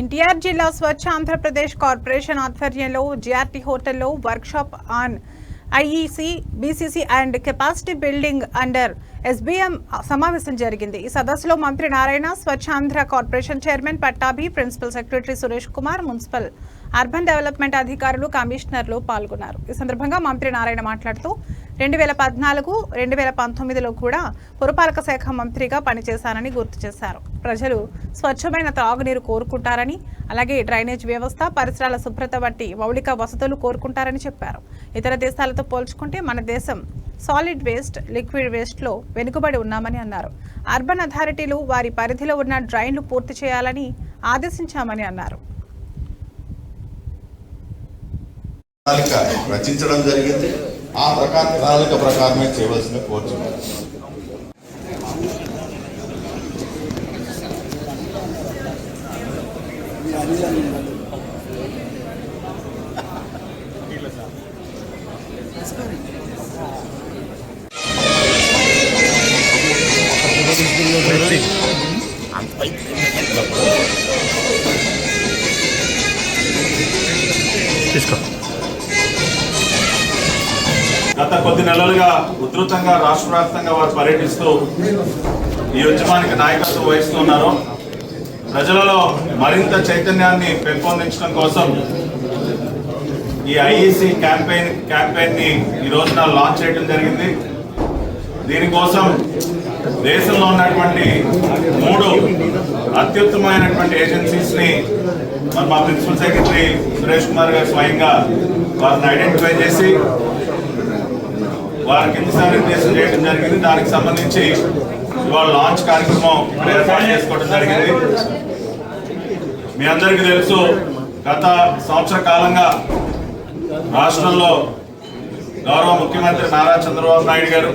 ఎన్టీఆర్ జిల్లా స్వచ్ఛ ఆంధ్రప్రదేశ్ కార్పొరేషన్ ఆధ్వర్యంలో జిఆర్టీ హోటల్లో workshop on IEC BCC and capacity building under SBM సమావేశం జరిగింది. ఈ సదస్సులో మంత్రి Narayana Swachh Andhra corporation chairman Pattabhi principal secretary Suresh Kumar municipal urban development అధికారులు కమిషనర్లు పాల్గొన్నారు. ఈ సందర్భంగా మంత్రి నారాయణ మాట్లాడుతూ రెండు వేల పద్నాలుగు రెండు వేల పంతొమ్మిదిలో కూడా పురపాలక శాఖ మంత్రిగా పనిచేశానని గుర్తు చేశారు. ప్రజలు స్వచ్ఛమైన త్రాగునీరు కోరుకుంటారని అలాగే డ్రైనేజ్ వ్యవస్థ పరిసరాల శుభ్రత వంటి మౌలిక వసతులు కోరుకుంటారని చెప్పారు. ఇతర దేశాలతో పోల్చుకుంటే మన దేశం సాలిడ్ వేస్ట్ లిక్విడ్ వేస్ట్లో వెనుకబడి ఉన్నామని అన్నారు. అర్బన్ అథారిటీలు వారి పరిధిలో ఉన్న డ్రైన్లు పూర్తి చేయాలని ఆదేశించామని అన్నారు. రచించడం జరిగింది. ఆ ప్రకారం ప్రణాళిక ప్రకారమే చేయవలసిన కోరుచున్నాను తీసుకో. గత కొద్ది నెలలుగా ఉధృతంగా రాష్ట్ర వ్యాప్తంగా వారు పర్యటిస్తూ ఈ ఉద్యమానికి నాయకత్వం వహిస్తున్నారు ప్రజలలో మరింత చైతన్యాన్ని పెంపొందించడం కోసం ఈ ఐఈసి క్యాంపెయిన్ క్యాంపెయిన్ని ఈ రోజున లాంచ్ చేయడం జరిగింది. దీనికోసం దేశంలో ఉన్నటువంటి మూడు అత్యుత్తమైనటువంటి ఏజెన్సీస్ని మరి మా ప్రిన్సిపల్ సెక్రటరీ సురేష్ కుమార్ గారు స్వయంగా వారిని ఐడెంటిఫై చేసి వారికి శానిటైజేషన్ చేయడం జరిగింది. దానికి సంబంధించి ఇవాళ లాంచ్ కార్యక్రమం ఇక్కడ ఏర్పాటు చేసుకోవడం జరిగింది. మీ అందరికీ తెలుసు గత సంవత్సర కాలంగా రాష్ట్రంలో గౌరవ ముఖ్యమంత్రి నారా చంద్రబాబు నాయుడు గారు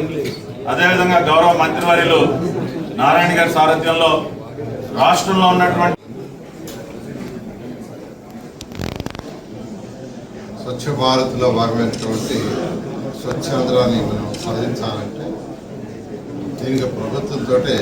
అదేవిధంగా గౌరవ మంత్రివర్యులు నారాయణ గారి సారథ్యంలో రాష్ట్రంలో ఉన్నటువంటి స్వచ్ఛ భారత్లో భాగమైనటువంటి స్వచ్ఛాంధ్రాన్ని మనం సాధించాలంటే దీనికి ప్రభుత్వంతో